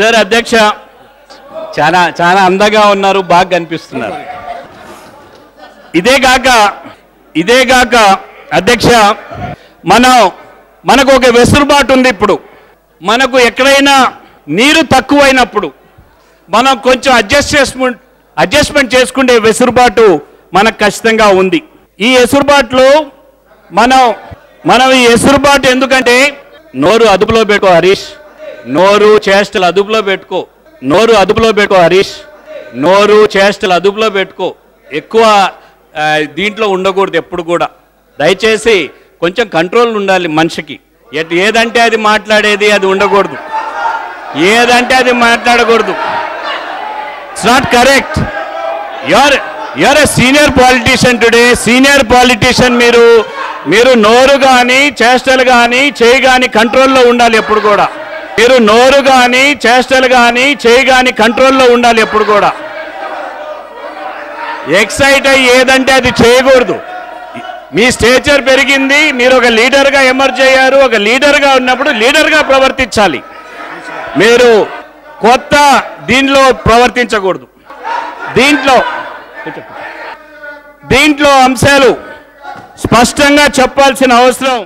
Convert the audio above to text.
Sir అధ్యక్ష. చాలా చాలా అందంగా ఉన్నారు బాగా కనిపిస్తున్నారు. ఇదే కాక ఇదే కాక అధ్యక్ష మనం మనకు ఒక వెసులుబాటు ఉంది ఇప్పుడు. మనకు ఎక్కడైనా నీరు తక్కువైనప్పుడు మనం కొంచెం అడ్జస్ట్ చేసుకుంటే అడ్జస్ట్మెంట్ చేసుకునే వెసులుబాటు మనకు ఖచ్చితంగా ఉంది. ఈ వెసులుబాటులో మనం మనం ఈ వెసులుబాటు ఎందుకంటే నోరు అదుపులో పెట్టుకో హరీష్. నోరు చేష్టలు అదుపులో పెట్టుకో. నోరు అదుపులో పెట్టుకో హరీష్. నోరు చేష్టలు అదుపులో పెట్టుకో. ఎక్కువ దీంట్లో ఉండకూడదు ఎప్పుడు కూడా. దయచేసి కొంచెం కంట్రోల్ ఉండాలి మనిషికి. ఎట్ ఏదంటే అది మాట్లాడేది అది ఉండకూడదు. ఏదంటే అది మాట్లాడకూడదు. It's not correct your your a senior politician today senior politician మీరు మీరు నోరు కానీ చేష్టలు కానీ చేయి కానీ కంట్రోల్లో ఉండాలి ఎప్పుడు కూడా. మీరు నోరు కానీ చేష్టలు కానీ చేయి కానీ కంట్రోల్లో ఉండాలి ఎప్పుడు కూడా. ఎక్సైట్ అయ్యి ఏదంటే అది చేయకూడదు. మీ స్టేచర్ పెరిగింది మీరు ఒక లీడర్గా ఎమర్జ్ అయ్యారు ఒక లీడర్గా ఉన్నప్పుడు లీడర్గా ప్రవర్తించాలి. మీరు కొత్త దీనిలో ప్రవర్తించకూడదు. దీంట్లో దీంట్లో అంశాలు స్పష్టంగా చెప్పాల్సిన అవసరం.